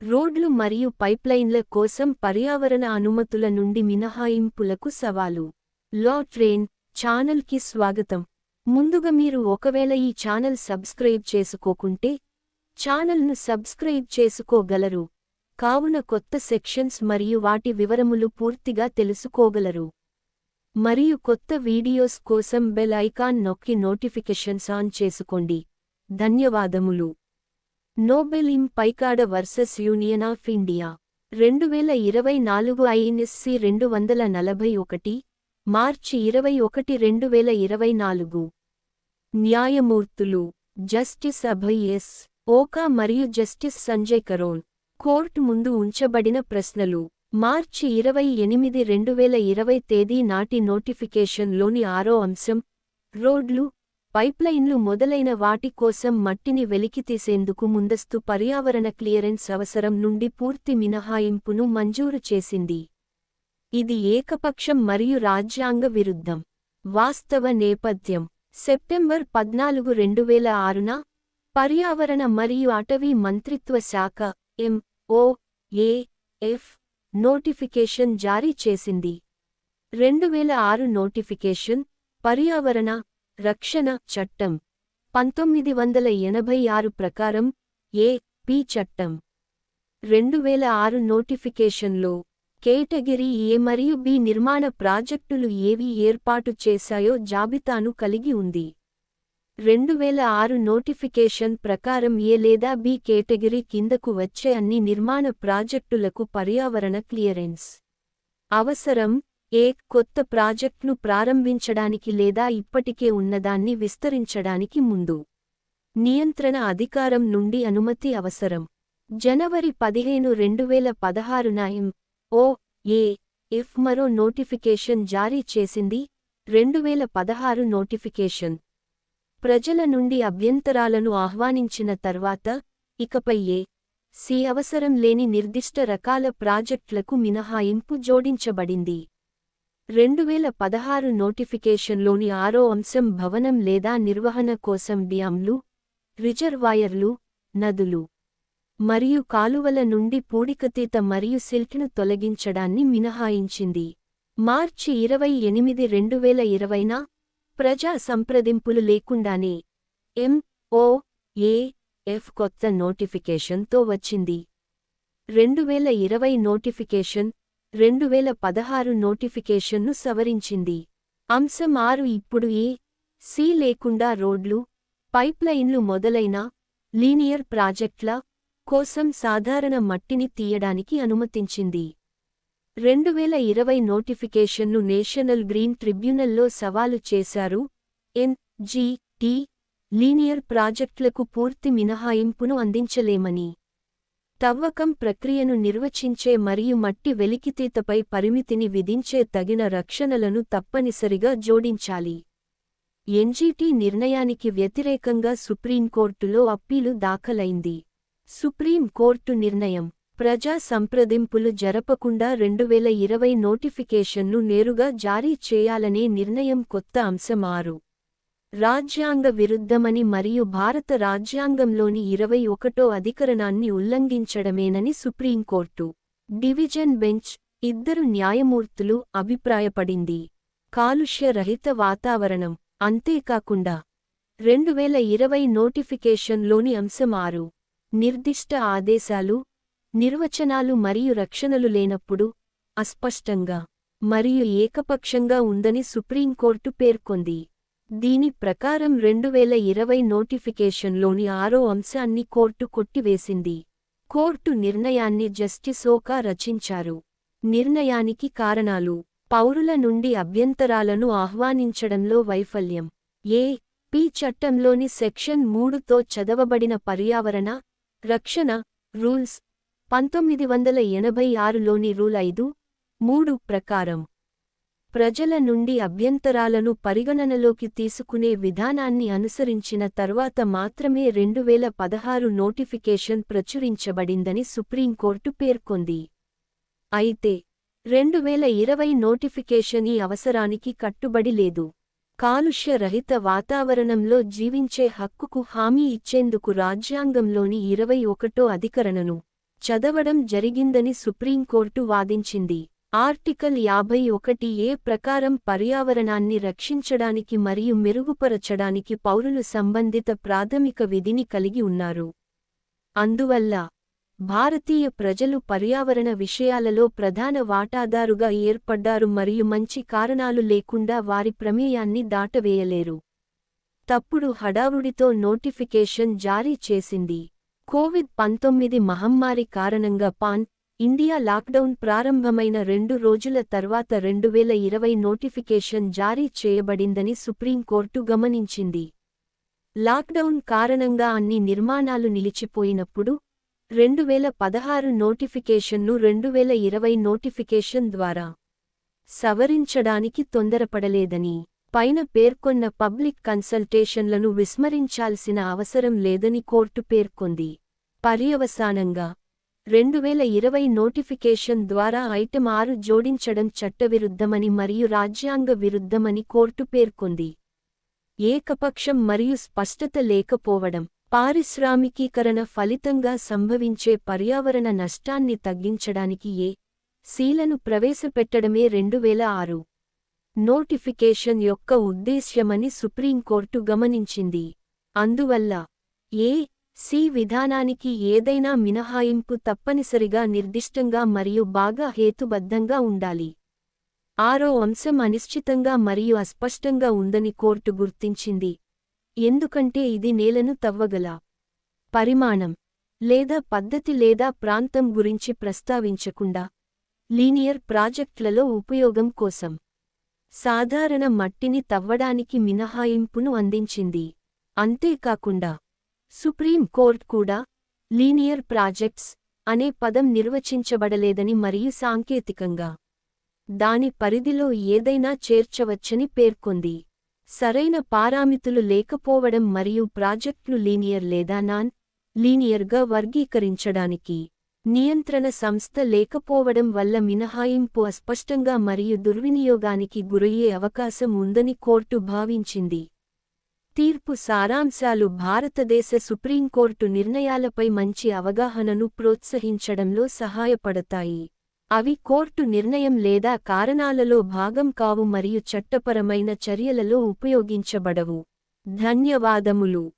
రోడ్లు మరియు పైప్లైన్ల కోసం పర్యావరణ అనుమతుల నుండి మినహాయింపులకు సవాలు. లా ట్రైన్ ఛానల్కి స్వాగతం. ముందుగా మీరు ఒకవేళ ఈ ఛానల్ సబ్స్క్రైబ్ చేసుకోకుంటే ఛానల్ను సబ్స్క్రైబ్ చేసుకోగలరు. కావున కొత్త సెక్షన్స్ మరియు వాటి వివరములు పూర్తిగా తెలుసుకోగలరు. మరియు కొత్త వీడియోస్ కోసం బెల్ ఐకాన్ నొక్కి నోటిఫికేషన్స్ ఆన్ చేసుకోండి. ధన్యవాదములు. నోబెల్ ఇం పైకాడ వర్సెస్ యూనియన్ ఆఫ్ ఇండియా రెండు వేల ఇరవై నాలుగు ఐఎన్ఎస్సి రెండు వందల నలభై ఒకటి మార్చి ఇరవై ఒకటి రెండు వేల ఇరవై నాలుగు. న్యాయమూర్తులు జస్టిస్ అభయ్ ఎస్. ఓకా మరియు జస్టిస్ సంజయ్ కరోల్ కోర్టు ముందు ఉంచబడిన ప్రశ్నలు మార్చి ఇరవై ఎనిమిది రెండు వేల ఇరవై తేదీ నాటి నోటిఫికేషన్లోని ఆరో అంశం రోడ్లు పైప్లైన్లు మొదలైన వాటి కోసం మట్టిని వెలికితీసేందుకు ముందస్తు పర్యావరణ క్లియరెన్స్ అవసరం నుండి పూర్తి మినహాయింపును మంజూరు చేసింది. ఇది ఏకపక్షం మరియు రాజ్యాంగ విరుద్ధం. వాస్తవ నేపథ్యం. సెప్టెంబర్ పద్నాలుగు రెండు వేల ఆరున పర్యావరణ మరియు అటవీ మంత్రిత్వ శాఖ ఎం ఓ ఏ ఎఫ్ నోటిఫికేషన్ జారీ చేసింది. రెండు వేల ఆరు నోటిఫికేషన్ పర్యావరణ రక్షణ చట్టం. పంతొమ్మిది వందల ఎనభై ఆరు ప్రకారం ఏ పి చట్టం. రెండు వేల ఆరు నోటిఫికేషన్లో కేటగిరీ ఏ మరియు బి నిర్మాణ ప్రాజెక్టులు ఏవి ఏర్పాటు చేశాయో జాబితాను కలిగి ఉంది. రెండు వేల ఆరు నోటిఫికేషన్ ప్రకారం ఏ లేదా బి కేటగిరీ కిందకు వచ్చే అన్ని నిర్మాణ ప్రాజెక్టులకు పర్యావరణ క్లియరెన్స్. అవసరం ఏ కొత్త ప్రాజెక్ట్ను ప్రారంభించడానికి లేదా ఇప్పటికే ఉన్నదాన్ని విస్తరించడానికి ముందు. నియంత్రణ అధికారం నుండి అనుమతి అవసరం. జనవరి పదిహేను రెండు వేల పదహారున ఎం. ఓ. ఏ. ఎఫ్. మరో నోటిఫికేషన్ జారీ చేసింది. రెండు వేల పదహారు నోటిఫికేషన్. ప్రజల నుండి అభ్యంతరాలను ఆహ్వానించిన తర్వాత ఇకపై ఏ. సి. అవసరం లేని నిర్దిష్ట రకాల ప్రాజెక్టులకు మినహాయింపు జోడించబడింది. రెండువేల పదహారు నోటిఫికేషన్లోని ఆరో అంశం భవనం లేదా నిర్వహణ కోసం డ్యాంలు రిజర్వాయర్లు నదులు మరియు కాలువల నుండి పూడికతీత మరియు సిల్ట్ను తొలగించడాన్ని మినహాయించింది. మార్చి ఇరవై ఎనిమిది రెండు వేల ఇరవైన ప్రజా సంప్రదింపులు లేకుండానే ఎం ఓ ఏ ఎఫ్ కొత్త నోటిఫికేషన్తో వచ్చింది. రెండువేల ఇరవై నోటిఫికేషన్ రెండువేల పదహారు నోటిఫికేషన్ను సవరించింది. అంశం ఆరు ఇప్పుడు ఏ సి లేకుండా రోడ్లు పైప్లైన్లు మొదలైన లీనియర్ ప్రాజెక్ట్ల కోసం సాధారణ మట్టిని తీయడానికి అనుమతించింది. రెండువేల ఇరవై నోటిఫికేషన్ను నేషనల్ గ్రీన్ ట్రిబ్యునల్లో సవాలు చేశారు ఎన్ జి టి లీనియర్ ప్రాజెక్టులకు పూర్తి మినహాయింపును అందించలేమని. తవ్వకం ప్రక్రియను నిర్వచించే మరియు మట్టి వెలికితీతపై పరిమితిని విధించే తగిన రక్షణలను తప్పనిసరిగా జోడించాలి. ఎన్జీటీ నిర్ణయానికి వ్యతిరేకంగా సుప్రీంకోర్టులో అప్పీలు దాఖలైంది. సుప్రీంకోర్టు నిర్ణయం. ప్రజా సంప్రదింపులు జరపకుండా రెండువేల ఇరవై నోటిఫికేషన్ను నేరుగా జారీ చేయాలనే నిర్ణయం కొత్త అంశం ఆరు. రాజ్యాంగ విరుద్ధమని మరియు భారత రాజ్యాంగంలోని ఇరవై ఒకటో అధికరణాన్ని ఉల్లంఘించడమేనని సుప్రీంకోర్టు. డివిజన్ బెంచ్ ఇద్దరు న్యాయమూర్తులు అభిప్రాయపడింది. కాలుష్య రహిత వాతావరణం అంతేకాకుండా రెండువేల ఇరవై నోటిఫికేషన్లోని అంశం ఆరు నిర్దిష్ట ఆదేశాలు నిర్వచనాలు మరియు రక్షణలు లేనప్పుడు అస్పష్టంగా మరియు ఏకపక్షంగా ఉందని సుప్రీంకోర్టు పేర్కొంది. దీని ప్రకారం రెండువేల ఇరవై నోటిఫికేషన్లోని ఆరో అంశాన్ని కోర్టు కొట్టివేసింది. కోర్టు నిర్ణయాన్ని జస్టిసోకా రచించారు. నిర్ణయానికి కారణాలు. పౌరుల నుండి అభ్యంతరాలను ఆహ్వానించడంలో వైఫల్యం. ఏ. పి. చట్టంలోని సెక్షన్ మూడుతో చదవబడిన పర్యావరణ రక్షణ రూల్స్. పంతొమ్మిది వందల ఎనభై ఆరులోని రూల్ ఐదు మూడు ప్రకారం. ప్రజల నుండి అభ్యంతరాలను పరిగణనలోకి తీసుకునే విధానాన్ని అనుసరించిన తర్వాత మాత్రమే రెండువేల పదహారు నోటిఫికేషన్ ప్రచురించబడిందని సుప్రీంకోర్టు పేర్కొంది. అయితే రెండువేల ఇరవై నోటిఫికేషన్ ఈ అవసరానికి కట్టుబడి లేదు. కాలుష్య రహిత వాతావరణంలో జీవించే హక్కుకు హామీ ఇచ్చేందుకు రాజ్యాంగంలోని ఇరవై ఒకటో అధికరణను చదవడం జరిగిందని సుప్రీంకోర్టు వాదించింది. ఆర్టికల్ యాభై ఒకటి ఏ ప్రకారం పర్యావరణాన్ని రక్షించడానికి మరియు మెరుగుపరచడానికి పౌరులు సంబంధిత ప్రాథమిక విధిని కలిగి ఉన్నారు. అందువల్ల భారతీయ ప్రజలు పర్యావరణ విషయాలలో ప్రధాన వాటాదారుగా ఏర్పడ్డారు మరియు మంచి కారణాలు లేకుండా వారి ప్రమేయాన్ని దాటవేయలేరు. తప్పుడు హడావుడితో నోటిఫికేషన్ జారీ చేసింది. కోవిడ్ పంతొమ్మిది మహమ్మారి కారణంగా పాన్ ఇండియా లాక్డౌన్ ప్రారంభమైన రెండు రోజుల తర్వాత రెండువేల ఇరవై నోటిఫికేషన్ జారీ చేయబడిందని సుప్రీంకోర్టు గమనించింది. లాక్డౌన్ కారణంగా అన్ని నిర్మాణాలు నిలిచిపోయినప్పుడు రెండువేల పదహారు నోటిఫికేషన్ను రెండువేల ఇరవై నోటిఫికేషన్ ద్వారా సవరించడానికి తొందరపడలేదని పైన పేర్కొన్న పబ్లిక్ కన్సల్టేషన్లను విస్మరించాల్సిన అవసరం లేదని కోర్టు పేర్కొంది. పర్యవసానంగా రెండువేల ఇరవై నోటిఫికేషన్ ద్వారా ఐటెం ఆరు జోడించడం చట్టవిరుద్ధమని మరియు రాజ్యాంగ విరుద్ధమని కోర్టు పేర్కొంది. ఏకపక్షం మరియు స్పష్టత లేకపోవడం పారిశ్రామికీకరణ ఫలితంగా సంభవించే పర్యావరణ నష్టాన్ని తగ్గించడానికి ఏ సీలను ప్రవేశపెట్టడమే రెండువేల ఆరు నోటిఫికేషన్ యొక్క ఉద్దేశ్యమని సుప్రీంకోర్టు గమనించింది. అందువల్ల ఏ సి విధానానికి ఏదైనా మినహాయింపు తప్పనిసరిగా నిర్దిష్టంగా మరియు బాగా హేతుబద్ధంగా ఉండాలి. ఆరో అంశం అనిశ్చితంగా మరియు అస్పష్టంగా ఉందని కోర్టు గుర్తించింది. ఎందుకంటే ఇది నేలను తవ్వగల పరిమాణం లేదా పద్ధతి లేదా ప్రాంతం గురించి ప్రస్తావించకుండా లీనియర్ ప్రాజెక్టులలో ఉపయోగం కోసం సాధారణ మట్టిని తవ్వడానికి మినహాయింపును అందించింది. అంతేకాకుండా సుప్రీం కోర్ట్ కూడా లీనియర్ ప్రాజెక్ట్స్ అనే పదం నిర్వచించబడలేదని మరియు సాంకేతికంగా దాని పరిధిలో ఏదైనా చేర్చవచ్చని పేర్కొంది. సరైన పారామితులు లేకపోవడం మరియు ప్రాజెక్టులు లీనియర్ లేదా నాన్ లీనియర్గా వర్గీకరించడానికి నియంత్రణ సంస్థ లేకపోవడం వల్ల మినహాయింపు అస్పష్టంగా మరియు దుర్వినియోగానికి గురయ్యే అవకాశం ఉందని కోర్టు భావించింది. తీర్పు సారాంశాలు భారతదేశ సుప్రీంకోర్టు నిర్ణయాలపై మంచి అవగాహనను ప్రోత్సహించడంలో సహాయపడతాయి. అవి కోర్టు నిర్ణయం లేదా కారణాలలో భాగం కావు మరియు చట్టపరమైన చర్యలలో ఉపయోగించబడవు. ధన్యవాదములు.